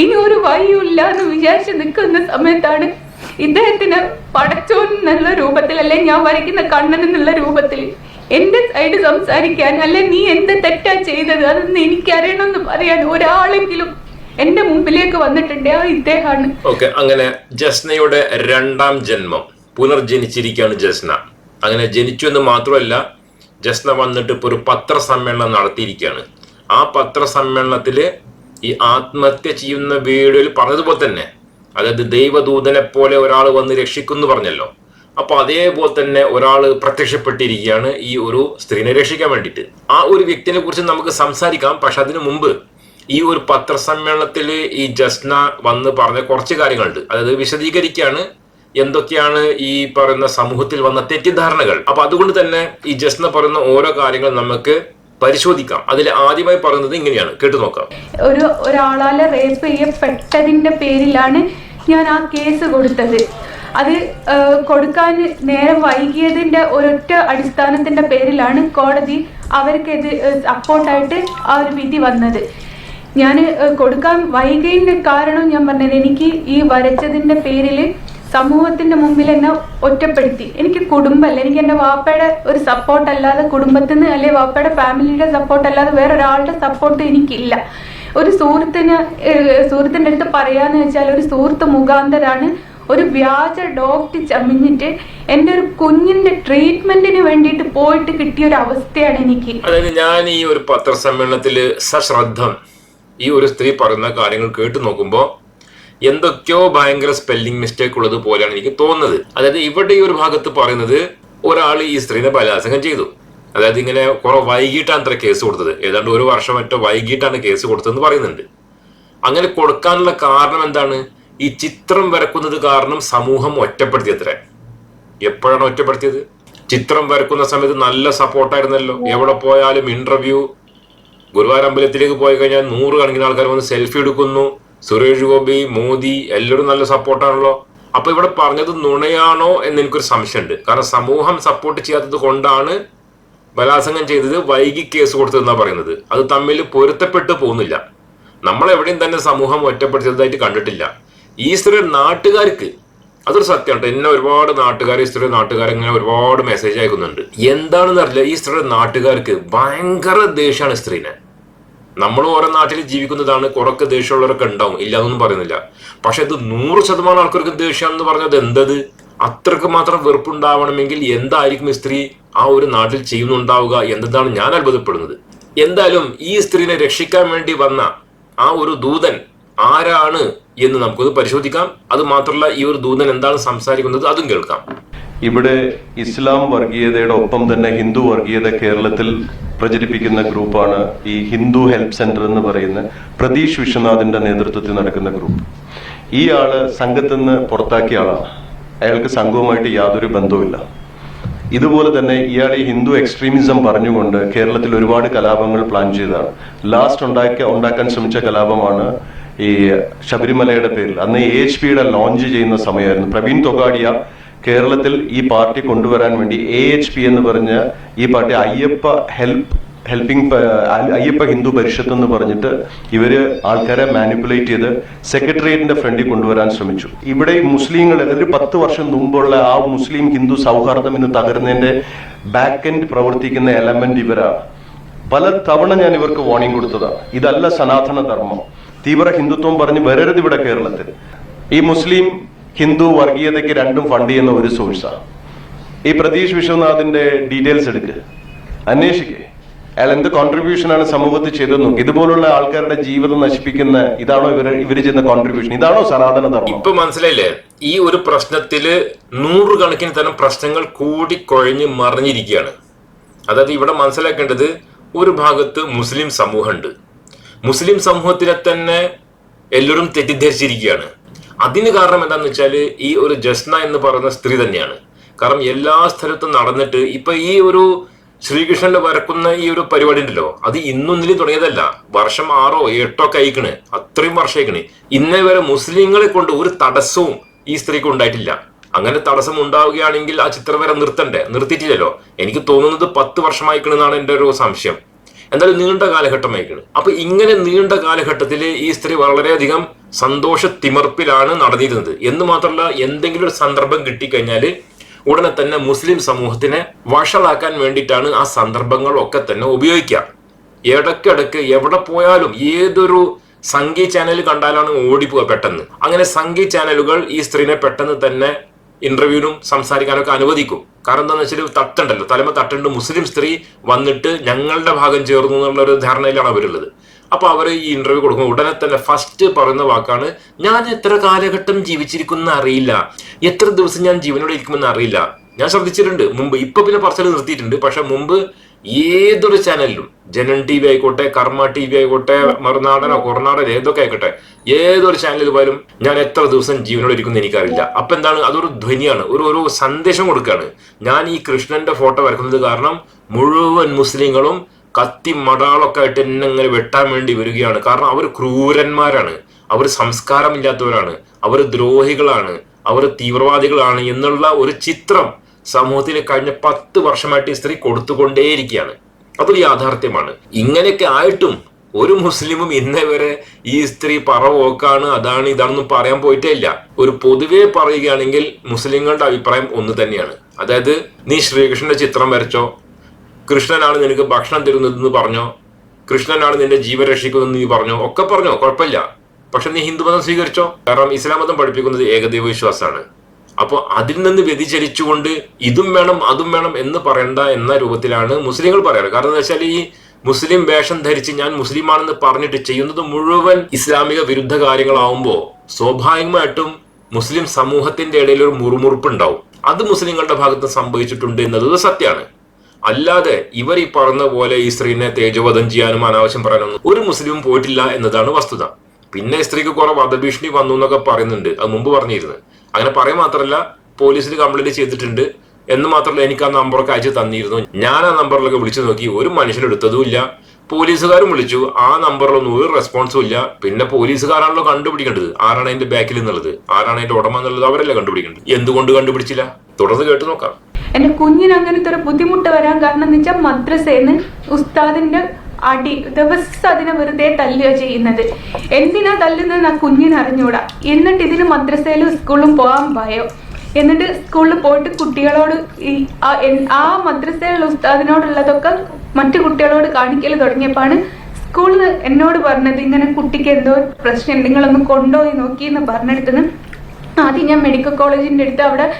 ഇനി ഒരു വഴിയില്ല എന്ന് വിചാരിച്ച് നിൽക്കുന്ന സമയത്താണ് ഇദ്ദേഹത്തിന് പടച്ചോൻ എന്നുള്ള രൂപത്തിൽ അല്ലെ ഞാൻ വരയ്ക്കുന്ന കണ്ണൻ എന്നുള്ള രൂപത്തിൽ എന്റെ സൈഡ് സംസാരിക്കാൻ അല്ലെ നീ എന്ത് തെറ്റാ ചെയ്തത്? അതൊന്ന് എനിക്കറിയണമെന്ന് പറയാൻ ഒരാളെങ്കിലും എന്റെ മുമ്പിലേക്ക് വന്നിട്ടുണ്ട്. ആ ഇദ്ദേഹമാണ്. ഓക്കെ അങ്ങനെ ജസ്നയുടെ രണ്ടാം ജന്മം. പുനർജനിച്ചിരിക്കുകയാണ് ജസ്ന. അങ്ങനെ ജനിച്ചു എന്ന് മാത്രമല്ല ജസ്ന വന്നിട്ട് ഇപ്പോൾ ഒരു പത്രസമ്മേളനം നടത്തിയിരിക്കുകയാണ്. ആ പത്രസമ്മേളനത്തിൽ ഈ ആത്മഹത്യ ചെയ്യുന്ന വീഡിയോയിൽ പറഞ്ഞതുപോലെ തന്നെ അതായത് ദൈവദൂതനെ പോലെ ഒരാൾ വന്ന് രക്ഷിക്കുന്നു പറഞ്ഞല്ലോ. അപ്പൊ അതേപോലെ തന്നെ ഒരാൾ പ്രത്യക്ഷപ്പെട്ടിരിക്കുകയാണ് ഈ ഒരു സ്ത്രീനെ രക്ഷിക്കാൻ വേണ്ടിയിട്ട്. ആ ഒരു വ്യക്തിനെ കുറിച്ച് നമുക്ക് സംസാരിക്കാം പക്ഷെ അതിനു മുമ്പ് ഈ ഒരു പത്രസമ്മേളനത്തിൽ ഈ ജസ്ന വന്ന് പറഞ്ഞ കുറച്ച് കാര്യങ്ങളുണ്ട്. അതായത് വിശദീകരിക്കുകയാണ് എന്തൊക്കെയാണ് ഈ പറയുന്ന സമൂഹത്തിൽ വന്ന തെറ്റിദ്ധാരണകൾ. അപ്പൊ അതുകൊണ്ട് തന്നെ ഈ ജസ്ന പറയുന്ന ഓരോ കാര്യങ്ങൾ നമുക്ക് പരിശോധിക്കാം. അതിൽ ആദ്യമായി പറയുന്നത് ഇങ്ങനെയാണ്. കേട്ടു നോക്കാം. ഒരു ഒരാളാലെ റേപ്പ് ചെയ്യപ്പെട്ടതിന്റെ പേരിലാണ് ഞാൻ ആ കേസ് കൊടുത്തത്. അത് കൊടുക്കാൻ നേരം വൈകിയതിന്റെ ഒരൊറ്റ അടിസ്ഥാനത്തിന്റെ പേരിലാണ് കോടതി അവർക്ക് ഇത് സപ്പോർട്ടായിട്ട് ആ ഒരു വിധി വന്നത്. ഞാൻ കൊടുക്കാൻ വൈകിയതിന്റെ കാരണം ഞാൻ പറഞ്ഞത് എനിക്ക് ഈ വരച്ചതിന്റെ പേരിൽ സമൂഹത്തിന്റെ മുമ്പിൽ എന്നെ ഒറ്റപ്പെടുത്തി. എനിക്ക് കുടുംബമല്ല. എനിക്ക് എന്റെ വാപ്പയുടെ ഒരു സപ്പോർട്ട് അല്ലാതെ കുടുംബത്തിൽ നിന്ന് അല്ലെങ്കിൽ വാപ്പയുടെ ഫാമിലിയുടെ സപ്പോർട്ട് അല്ലാതെ വേറെ ഒരാളുടെ സപ്പോർട്ട് എനിക്കില്ല. ഒരു സുഹൃത്തിന് സുഹൃത്തിന്റെ അടുത്ത് പറയാന്ന് വെച്ചാൽ ഒരു സുഹൃത്ത് മുഖാന്തരാണ് ഒരു വ്യാജ ഡോക്ടർ ചമിഞ്ഞിട്ട് എന്റെ ഒരു കുഞ്ഞിന്റെ ട്രീറ്റ്മെന്റിന് വേണ്ടിയിട്ട് പോയിട്ട് കിട്ടിയ ഒരു അവസ്ഥയാണ് എനിക്ക്. അതായത് ഞാൻ ഈ ഒരു പത്രസമ്മേളനത്തിൽ സശ്രദ്ധം ഈ ഒരു സ്ത്രീ പറയുന്ന കാര്യങ്ങൾ കേട്ടു നോക്കുമ്പോൾ എന്തൊക്കെയോ ഭയങ്കര സ്പെല്ലിംഗ് മിസ്റ്റേക്ക് ഉള്ളത് പോലെയാണ് എനിക്ക് തോന്നുന്നത്. അതായത് ഇവിടെ ഈ ഒരു ഭാഗത്ത് പറയുന്നത് ഒരാൾ ഈ സ്ത്രീനെ ബലാത്സംഗം ചെയ്തു. അതായത് ഇങ്ങനെ കുറെ വൈകിട്ടാണ് അത്ര കേസ് കൊടുത്തത്. ഏതാണ്ട് ഒരു വർഷം മറ്റോ വൈകിട്ടാണ് കേസ് കൊടുത്തതെന്ന് പറയുന്നുണ്ട്. അങ്ങനെ കൊടുക്കാനുള്ള കാരണം എന്താണ്? ഈ ചിത്രം വരക്കുന്നത് കാരണം സമൂഹം ഒറ്റപ്പെടുത്തിയത്രേ. എപ്പോഴാണ് ഒറ്റപ്പെടുത്തിയത്? ചിത്രം വരക്കുന്ന സമയത്ത് നല്ല സപ്പോർട്ടായിരുന്നല്ലോ എവിടെ പോയാലും ഇന്റർവ്യൂ ഗുരുവായൂർ അമ്പലത്തിലേക്ക് പോയി കഴിഞ്ഞാൽ നൂറുകണക്കിന് ആൾക്കാർ വന്ന് സെൽഫി എടുക്കുന്നു. സുരേഷ് ഗോപി മോദി എല്ലാവരും നല്ല സപ്പോർട്ടാണല്ലോ അപ്പൊ ഇവിടെ പറഞ്ഞത് നുണയാണോ എന്ന് എനിക്കൊരു സംശയമുണ്ട്. കാരണം സമൂഹം സപ്പോർട്ട് ചെയ്യാത്തത് കൊണ്ടാണ് ബലാത്സംഗം ചെയ്തത് വൈകി കേസ് കൊടുത്തതെന്നാണ് പറയുന്നത്. അത് തമ്മിൽ പൊരുത്തപ്പെട്ട് പോകുന്നില്ല. നമ്മളെവിടെയും തന്നെ സമൂഹം ഒറ്റപ്പെടുത്തിയതായിട്ട് കണ്ടിട്ടില്ല. ഈ സ്ത്രീ നാട്ടുകാർക്ക് അതൊരു സത്യമാണ് എന്നെ ഒരുപാട് നാട്ടുകാർ ഈ സ്ത്രീ നാട്ടുകാർ ഇങ്ങനെ ഒരുപാട് മെസ്സേജ് അയക്കുന്നുണ്ട്. എന്താണെന്ന് അറിയില്ല. ഈ സ്ത്രീയുടെ നാട്ടുകാർക്ക് ഭയങ്കര ദേഷ്യമാണ് സ്ത്രീനെ. നമ്മൾ ഓരോ നാട്ടിൽ ജീവിക്കുന്നതാണ് കുറക്ക് ദേഷ്യമുള്ളവരൊക്കെ ഉണ്ടാവും ഇല്ലാന്നൊന്നും പറയുന്നില്ല. പക്ഷെ ഇത് നൂറ് ശതമാനം ആൾക്കാർക്ക് ദേഷ്യമാണെന്ന് പറഞ്ഞത് എന്തത്? അത്രയ്ക്ക് മാത്രം വെറുപ്പുണ്ടാവണമെങ്കിൽ എന്തായിരിക്കും ഈ സ്ത്രീ ആ ഒരു നാട്ടിൽ ചെയ്യുന്നുണ്ടാവുക എന്നതാണ് ഞാൻ അത്ഭുതപ്പെടുന്നത്. എന്തായാലും ഈ സ്ത്രീനെ രക്ഷിക്കാൻ വേണ്ടി വന്ന ആ ഒരു ദൂതൻ ആരാണ് എന്ന് നമുക്കത് പരിശോധിക്കാം. അത് മാത്രമല്ല ഈ ഒരു ദൂതൻ എന്താണ് സംസാരിക്കുന്നത് അതും കേൾക്കാം. ഇവിടെ ഇസ്ലാം വർഗീയതയുടെ ഒപ്പം തന്നെ ഹിന്ദു വർഗീയത കേരളത്തിൽ പ്രചരിപ്പിക്കുന്ന ഗ്രൂപ്പാണ് ഈ ഹിന്ദു ഹെൽപ്പ് സെന്റർ എന്ന് പറയുന്ന പ്രതീഷ് വിശ്വനാഥിന്റെ നേതൃത്വത്തിൽ നടക്കുന്ന ഗ്രൂപ്പ്. ഈ ആൾ സംഘത്തിൽ നിന്ന് പുറത്താക്കിയ ആളാണ്. അയാൾക്ക് സംഘവുമായിട്ട് യാതൊരു ബന്ധവുമില്ല. ഇതുപോലെ തന്നെ ഇയാൾ ഈ ഹിന്ദു എക്സ്ട്രീമിസം പറഞ്ഞുകൊണ്ട് കേരളത്തിൽ ഒരുപാട് കലാപങ്ങൾ പ്ലാൻ ചെയ്തതാണ്. ലാസ്റ്റ് ഉണ്ടാക്കിയ ഉണ്ടാക്കാൻ ശ്രമിച്ച കലാപമാണ് ഈ ശബരിമലയുടെ പേരിൽ. അന്ന് എ എച്ച് പിയുടെ ലോഞ്ച് ചെയ്യുന്ന സമയമായിരുന്നു. പ്രവീൺ തൊഗാഡിയ കേരളത്തിൽ ഈ പാർട്ടി കൊണ്ടുവരാൻ വേണ്ടി എ എച്ച് പി എന്ന് പറഞ്ഞ ഈ party Ayyappa help helping Ayyappa Hindu Parishad എന്ന് പറഞ്ഞിട്ട് ഇവർ ആൾക്കാരെ മാനിപ്പുലേറ്റ് ചെയ്ത് സെക്രട്ടേറിയറ്റിന്റെ ഫ്രണ്ടിൽ കൊണ്ടുവരാൻ ശ്രമിച്ചു. ഇവിടെ മുസ്ലിങ്ങൾ ഒരു പത്ത് വർഷം മുമ്പുള്ള ആ മുസ്ലിം ഹിന്ദു സൗഹാർദ്ദം എന്ന് തകർന്നതിന്റെ ബാക്ക് എൻഡ് പ്രവർത്തിക്കുന്ന എലമെന്റ് ഇവരാണ്. പല തവണ ഞാൻ ഇവർക്ക് വാർണിംഗ് കൊടുത്തതാണ് ഇതല്ല സനാതന ധർമ്മം. തീവ്ര ഹിന്ദുത്വം പറഞ്ഞ് വരരുത് ഇവിടെ കേരളത്തിൽ. ഈ മുസ്ലിം ഹിന്ദു വർഗീയതയ്ക്ക് രണ്ടും ഫണ്ട് ചെയ്യുന്ന ഒരു സോഴ്സാണ് ഈ പ്രതീഷ് വിശ്വനാഥിന്റെ ഡീറ്റെയിൽസ് എടുക്കുക അന്വേഷിക്കുക അയാൾ എന്ത് കോൺട്രിബ്യൂഷൻ ആണ് സമൂഹത്തിൽ ചെയ്തെന്ന് ഇതുപോലുള്ള ആൾക്കാരുടെ ജീവിതം നശിപ്പിക്കുന്ന ഇതാണോ ഇവർ ഇവർ ചെയ്യുന്ന കോൺട്രിബ്യൂഷൻ ഇതാണോ സനാതന ധർമ്മം? ഇപ്പൊ മനസ്സിലായില്ലേ? ഈ ഒരു പ്രശ്നത്തിൽ നൂറുകണക്കിന് തരം പ്രശ്നങ്ങൾ കൂടിക്കൊഴഞ്ഞ് മറിഞ്ഞിരിക്കുകയാണ്. അതായത് ഇവിടെ മനസ്സിലാക്കേണ്ടത് ഒരു ഭാഗത്ത് മുസ്ലിം സമൂഹമുണ്ട്. മുസ്ലിം സമൂഹത്തിലെ തന്നെ എല്ലാവരും തെറ്റിദ്ധരിച്ചിരിക്കുകയാണ്. അതിന് കാരണം എന്താന്ന് വെച്ചാൽ ഈ ഒരു ജസ്ന എന്ന് പറയുന്ന സ്ത്രീ തന്നെയാണ്. കാരണം എല്ലാ സ്ഥലത്തും നടന്നിട്ട് ഇപ്പൊ ഈ ഒരു ശ്രീകൃഷ്ണന്റെ വരക്കുന്ന ഈ ഒരു പരിപാടി ഉണ്ടല്ലോ അത് ഇന്നൊന്നിലും തുടങ്ങിയതല്ല. വർഷം ആറോ എട്ടോ ഒക്കെ അയക്കണ് അത്രയും വർഷം അയക്കണ് ഇന്നേ വരെ മുസ്ലിങ്ങളെ കൊണ്ട് ഒരു തടസ്സവും ഈ സ്ത്രീക്ക് ഉണ്ടായിട്ടില്ല. അങ്ങനെ തടസ്സം ഉണ്ടാവുകയാണെങ്കിൽ ആ ചിത്രം വരെ നിർത്തണ്ടേ? നിർത്തിയിട്ടില്ലല്ലോ. എനിക്ക് തോന്നുന്നത് പത്ത് വർഷമായിക്കണെന്നാണ് എന്റെ ഒരു സംശയം. എന്തായാലും നീണ്ട കാലഘട്ടമായിരിക്കണം അപ്പൊ ഇങ്ങനെ നീണ്ട കാലഘട്ടത്തിൽ ഈ സ്ത്രീ വളരെയധികം സന്തോഷ തിമർപ്പിലാണ് നടന്നിരുന്നത്. എന്ന് മാത്രമല്ല എന്തെങ്കിലും ഒരു സന്ദർഭം കിട്ടിക്കഴിഞ്ഞാൽ ഉടനെ തന്നെ മുസ്ലിം സമൂഹത്തിനെ വഷളാക്കാൻ വേണ്ടിയിട്ടാണ് ആ സന്ദർഭങ്ങളൊക്കെ തന്നെ ഉപയോഗിക്കുക. ഇടയ്ക്കിടയ്ക്ക് എവിടെ പോയാലും ഏതൊരു സംഗീ ചാനൽ കണ്ടാലാണ് ഓടിപ്പോവുക പെട്ടെന്ന്. അങ്ങനെ സംഗീ ചാനലുകൾ ഈ സ്ത്രീനെ പെട്ടെന്ന് തന്നെ ഇന്റർവ്യൂവിനും സംസാരിക്കാനൊക്കെ അനുവദിക്കും. കാരണം എന്താണെന്ന് വെച്ചാൽ തട്ടുണ്ടല്ലോ. തലമ തട്ടുണ്ട്. മുസ്ലിം സ്ത്രീ വന്നിട്ട് ഞങ്ങളുടെ ഭാഗം ചേർന്നു എന്നുള്ള ഒരു ധാരണയിലാണ് അവരുള്ളത്. അപ്പോൾ അവർ ഈ ഇന്റർവ്യൂ കൊടുക്കുമ്പോൾ ഉടനെ തന്നെ ഫസ്റ്റ് പറയുന്ന വാക്കാണ് ഞാൻ എത്ര കാലഘട്ടം ജീവിച്ചിരിക്കുന്ന അറിയില്ല. എത്ര ദിവസം ഞാൻ ജീവനോടെ ഇരിക്കുമെന്ന് അറിയില്ല. ഞാൻ ശ്രദ്ധിച്ചിട്ടുണ്ട്. മുമ്പ് ഇപ്പൊ പിന്നെ പറച്ചിൽ നിർത്തിയിട്ടുണ്ട്. പക്ഷെ മുമ്പ് ഏതൊരു ചാനലിലും ജനൻ ടി വി ആയിക്കോട്ടെ കർമ്മ ടി വി ആയിക്കോട്ടെ മറുനാടനോ കൊറനാടനോ ഏതൊക്കെ ആയിക്കോട്ടെ ഏതൊരു ചാനലിൽ പോലും ഞാൻ എത്ര ദിവസം ജീവനോട് ഇരിക്കുന്നു എനിക്കറിയില്ല. അപ്പൊ എന്താണ്? അതൊരു ധ്വനിയാണ്. ഒരു ഒരു സന്ദേശം കൊടുക്കുകയാണ്. ഞാൻ ഈ കൃഷ്ണന്റെ ഫോട്ടോ വരക്കുന്നത് കാരണം മുഴുവൻ മുസ്ലിങ്ങളും കത്തി മടാളൊക്കെ ആയിട്ട് എന്നെ ഇങ്ങനെ വെട്ടാൻ വേണ്ടി വരികയാണ്. കാരണം അവർ ക്രൂരന്മാരാണ്. അവർ സംസ്കാരമില്ലാത്തവരാണ്. അവർ ദ്രോഹികളാണ്. അവർ തീവ്രവാദികളാണ് എന്നുള്ള ഒരു ചിത്രം സമൂഹത്തിന് കഴിഞ്ഞ പത്ത് വർഷമായിട്ട് ഈ സ്ത്രീ കൊടുത്തുകൊണ്ടേയിരിക്കുകയാണ്. അതൊരു യാഥാർത്ഥ്യമാണ്. ഇങ്ങനെയൊക്കെ ആയിട്ടും ഒരു മുസ്ലിമും ഇന്നേ വരെ ഈ സ്ത്രീ പറവോക്കാണ് അതാണ് ഇതാണെന്നും പറയാൻ പോയിട്ടേ ഇല്ല. ഒരു പൊതുവേ പറയുകയാണെങ്കിൽ മുസ്ലിങ്ങളുടെ അഭിപ്രായം ഒന്ന് തന്നെയാണ്. അതായത് നീ ശ്രീകൃഷ്ണന്റെ ചിത്രം വരച്ചോ? കൃഷ്ണനാണ് നിനക്ക് ഭക്ഷണം തരുന്നതെന്ന് പറഞ്ഞോ? കൃഷ്ണനാണ് നിന്റെ ജീവൻ രക്ഷിക്കുന്നതെന്ന് നീ പറഞ്ഞോ? ഒക്കെ പറഞ്ഞോ കുഴപ്പമില്ല. പക്ഷെ നീ ഹിന്ദുമതം സ്വീകരിച്ചോ? കാരണം ഇസ്ലാം മതം പഠിപ്പിക്കുന്നത് ഏകദൈവ വിശ്വാസമാണ് അപ്പോൾ അതിൽ നിന്ന് വ്യതിചലിച്ചുകൊണ്ട് ഇതും വേണം അതും വേണം എന്ന് പറയണ്ട എന്ന രൂപത്തിലാണ് മുസ്ലിങ്ങൾ പറയാറ്. കാരണം എന്താ വെച്ചാൽ ഈ മുസ്ലിം വേഷം ധരിച്ച് ഞാൻ മുസ്ലിമാണെന്ന് പറഞ്ഞിട്ട് ചെയ്യുന്നത് മുഴുവൻ ഇസ്ലാമിക വിരുദ്ധ കാര്യങ്ങളാവുമ്പോൾ സ്വാഭാവികമായിട്ടും മുസ്ലിം സമൂഹത്തിന്റെ ഇടയിൽ ഒരു മുറുമുറുപ്പ് ഉണ്ടാവും അത് മുസ്ലിങ്ങളുടെ ഭാഗത്ത് സംഭവിച്ചിട്ടുണ്ട് എന്നത് സത്യമാണ്. അല്ലാതെ ഇവർ ഈ പറഞ്ഞ പോലെ ഈ സ്ത്രീനെ തേജോവധം ചെയ്യാനും അനാവശ്യം പറയാനൊന്നും ഒരു മുസ്ലിം പോയിട്ടില്ല എന്നതാണ് വസ്തുത. പിന്നെ സ്ത്രീക്ക് കുറെ വധഭീഷണി വന്നു എന്നൊക്കെ പറയുന്നുണ്ട്. അത് മുമ്പ് പറഞ്ഞിരുന്നു. അങ്ങനെ പറയാൻ മാത്രമല്ല പോലീസിൽ കംപ്ലൈന്റ് ചെയ്തിട്ടുണ്ട് എന്ന് മാത്രമല്ല എനിക്ക് ആ നമ്പറൊക്കെ അയച്ചു തന്നിരുന്നു. ഞാൻ ആ നമ്പറിലൊക്കെ വിളിച്ചു നോക്കി. ഒരു മനുഷ്യനെടുത്തതും ഇല്ല. പോലീസുകാരും വിളിച്ചു. ആ നമ്പറിലൊന്നും ഒരു റെസ്പോൺസും ഇല്ല. പിന്നെ പോലീസുകാരാണല്ലോ കണ്ടുപിടിക്കേണ്ടത്. ആരാണ് അതിന്റെ ബാക്കിൽ എന്നുള്ളത് ആരാണ് അതിന്റെ ഉടമ എന്നുള്ളത് അവരല്ല കണ്ടുപിടിക്കേണ്ടത്? എന്തുകൊണ്ട് കണ്ടുപിടിച്ചില്ല? തുടർന്ന് കേട്ട് നോക്കാം. എന്റെ കുഞ്ഞിന് അങ്ങനത്തെ ഒരു ബുദ്ധിമുട്ട് വരാൻ കാരണം എന്ന് വെച്ചാൽ മദ്രസേന്ന് ഉസ്താദിന്റെ അടി. ദിവസം അതിനെ വെറുതെ തല്ലുക ചെയ്യുന്നത്. എന്തിനാ തല്ലുന്നത് ആ കുഞ്ഞിനറിഞ്ഞൂടാ എന്നിട്ട് ഇതിന് മദ്രസയിലും സ്കൂളിലും പോകാൻ ഭയം. എന്നിട്ട് സ്കൂളിൽ പോയിട്ട് കുട്ടികളോട് ഈ ആ- മദ്രസയിലുള്ള ഉസ്താദിനോടുള്ളതൊക്കെ മറ്റു കുട്ടികളോട് കാണിക്കൽ തുടങ്ങിയപ്പോൾ സ്കൂളിൽ എന്നോട് പറഞ്ഞത്. ഇങ്ങനെ കുട്ടിക്ക് എന്തോ പ്രശ്നം നിങ്ങളൊന്ന് കൊണ്ടുപോയി നോക്കി എന്ന് പറഞ്ഞെടുത്തത് ആദ്യം ഞാൻ മെഡിക്കൽ കോളേജിന്റെ അടുത്ത് അവിടെ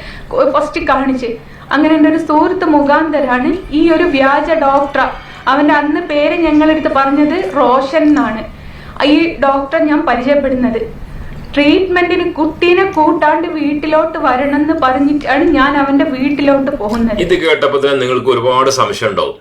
ഫസ്റ്റ് കാണിച്ച്. അങ്ങനെ എന്റെ ഒരു സുഹൃത്ത് മുഖാന്തരാണ് ഈ ഒരു വ്യാജ ഡോക്ടർ അവന്റെ അന്ന് പേര് ഞങ്ങളെടുത്ത് പറഞ്ഞത് റോഷൻ എന്നാണ്. ഈ ഡോക്ടർ ഞാൻ പരിചയപ്പെടുന്നത്. ട്രീറ്റ്മെന്റിന് കുട്ടീനെ കൂട്ടാണ്ട് വീട്ടിലോട്ട് വരണം എന്ന് പറഞ്ഞിട്ടാണ് ഞാൻ അവന്റെ വീട്ടിലോട്ട് പോകുന്നത്. ഇത് കേട്ടപ്പോൾ തന്നെ നിങ്ങൾക്ക് ഒരുപാട് സംശയം ഉണ്ടാവും.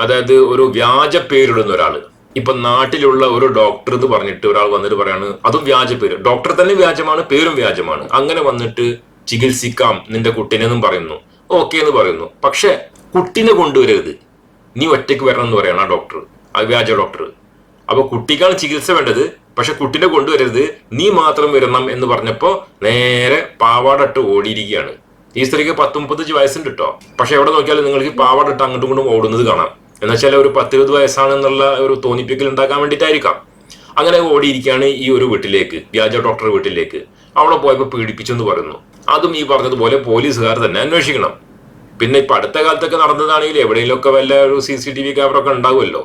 അതായത് ഒരു വ്യാജ പേരിടുന്ന ഒരാൾ. ഇപ്പൊ നാട്ടിലുള്ള ഒരു ഡോക്ടർ എന്ന് പറഞ്ഞിട്ട് ഒരാൾ വന്നിട്ട് പറയാണ് അതും വ്യാജ പേര്. ഡോക്ടർ തന്നെ വ്യാജമാണ് പേരും വ്യാജമാണ്. അങ്ങനെ വന്നിട്ട് ചികിത്സിക്കാം നിന്റെ കുട്ടീനെന്നും പറയുന്നു. ഓക്കെ എന്ന് പറയുന്നു. പക്ഷെ കുട്ടീനെ കൊണ്ടുവരരുത്. നീ ഒറ്റയ്ക്ക് വരണം എന്ന് പറയണം ആ ഡോക്ടർ ആ വ്യാജ ഡോക്ടർ അപ്പോൾ കുട്ടിക്കാണ് ചികിത്സ വേണ്ടത് പക്ഷെ കുട്ടിനെ കൊണ്ടുവരരുത്. നീ മാത്രം വരണം എന്ന് പറഞ്ഞപ്പോൾ നേരെ പാവാടട്ട് ഓടിയിരിക്കുകയാണ്. ഈ സ്ത്രീക്ക് പത്ത് മുപ്പത്തഞ്ച് വയസ്സുണ്ട് കേട്ടോ പക്ഷെ എവിടെ നോക്കിയാലും നിങ്ങൾക്ക് പാവാടട്ട് അങ്ങോട്ടും ഇങ്ങോട്ടും ഓടുന്നത് കാണാം. എന്നുവെച്ചാൽ ഒരു പത്തിരുപത് വയസ്സാണെന്നുള്ള ഒരു തോന്നിപ്പിക്കൽ ഉണ്ടാക്കാൻ വേണ്ടിയിട്ടായിരിക്കാം. അങ്ങനെ ഓടിയിരിക്കുകയാണ് ഈ ഒരു വീട്ടിലേക്ക് വ്യാജ ഡോക്ടർ വീട്ടിലേക്ക്. അവിടെ പോയപ്പോൾ പീഡിപ്പിച്ചെന്ന് പറയുന്നു. അതും ഈ പറഞ്ഞതുപോലെ പോലീസുകാർ തന്നെ അന്വേഷിക്കണം. പിന്നെ ഇപ്പൊ അടുത്ത കാലത്തൊക്കെ നടന്നതാണെങ്കിൽ എവിടെയെങ്കിലുമൊക്കെ വല്ല ഒരു C C T V camera ഒക്കെ ഉണ്ടാവുമല്ലോ.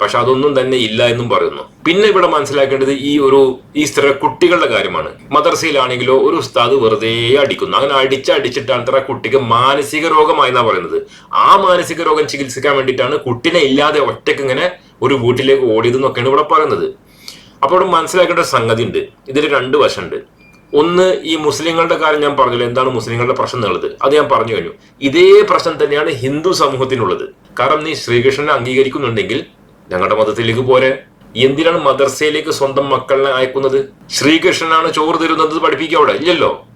പക്ഷെ അതൊന്നും തന്നെ ഇല്ല എന്നും പറയുന്നു. പിന്നെ ഇവിടെ മനസ്സിലാക്കേണ്ടത് ഈ ഒരു ഈ സ്ത്രീ കുട്ടികളുടെ കാര്യമാണ്. മദർസയിലാണെങ്കിലോ ഒരു ഉസ്താദ് വെറുതെ അടിക്കുന്നു. അങ്ങനെ അടിച്ചടിച്ചിട്ടാണ് ഇത്ര കുട്ടിക്ക് മാനസിക രോഗമായി എന്നാ പറയുന്നത്. ആ മാനസിക രോഗം ചികിത്സിക്കാൻ വേണ്ടിയിട്ടാണ് കുട്ടിനെ ഇല്ലാതെ ഒറ്റയ്ക്ക് ഇങ്ങനെ ഒരു വീട്ടിലേക്ക് ഓടിയതെന്നൊക്കെയാണ് ഇവിടെ പറയുന്നത്. അപ്പോൾ ഇവിടെ മനസ്സിലാക്കേണ്ട സംഗതി ഉണ്ട് ഇതിൽ രണ്ട് വശമുണ്ട്. ഒന്ന് ഈ മുസ്ലിങ്ങളുടെ കാര്യം ഞാൻ പറഞ്ഞല്ലോ? എന്താണ് മുസ്ലിങ്ങളുടെ പ്രശ്നം എന്നുള്ളത്? അത് ഞാൻ പറഞ്ഞു കഴിഞ്ഞു. ഇതേ പ്രശ്നം തന്നെയാണ് ഹിന്ദു സമൂഹത്തിനുള്ളത്. കാരണം നീ ശ്രീകൃഷ്ണനെ അംഗീകരിക്കുന്നുണ്ടെങ്കിൽ ഞങ്ങളുടെ മതത്തിലേക്ക് പോരെ. എന്തിനാണ് മദർസയിലേക്ക് സ്വന്തം മക്കളെ അയക്കുന്നത്? ശ്രീകൃഷ്ണനാണ് ചോറ് തരുന്നത് പഠിപ്പിക്കുക അവിടെ? ഇല്ലല്ലോ.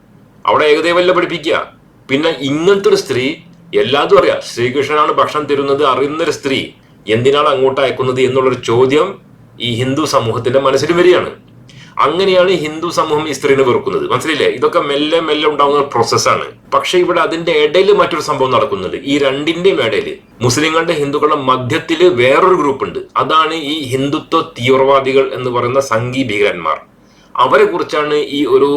അവിടെ ഏകദേവല്ല പഠിപ്പിക്കുക? പിന്നെ ഇങ്ങനത്തെ ഒരു സ്ത്രീ എല്ലാതും അറിയാം ശ്രീകൃഷ്ണനാണ് ഭക്ഷണം തരുന്നത് അറിയുന്നൊരു സ്ത്രീ. എന്തിനാണ് അങ്ങോട്ട് അയക്കുന്നത് എന്നുള്ളൊരു ചോദ്യം ഈ ഹിന്ദു സമൂഹത്തിന്റെ മനസ്സിൽ വരികയാണ്. അങ്ങനെയാണ് ഹിന്ദു സമൂഹം ഈ സ്ത്രീനെ വെറുക്കുന്നത്. മനസ്സിലില്ലേ? ഇതൊക്കെ മെല്ലെ മെല്ലെ ഉണ്ടാകുന്ന പ്രോസസ്സാണ് പക്ഷെ ഇവിടെ അതിന്റെ ഇടയിൽ മറ്റൊരു സംഭവം നടക്കുന്നുണ്ട്. ഈ രണ്ടിന്റെയും ഇടയിൽ മുസ്ലിങ്ങളുടെ ഹിന്ദുക്കളുടെ മധ്യത്തിൽ വേറൊരു ഗ്രൂപ്പ് ഉണ്ട് അതാണ് ഈ ഹിന്ദുത്വ തീവ്രവാദികൾ എന്ന് പറയുന്ന സംഘി ഭീകരന്മാർ. അവരെ കുറിച്ചാണ് ഈ ഒരു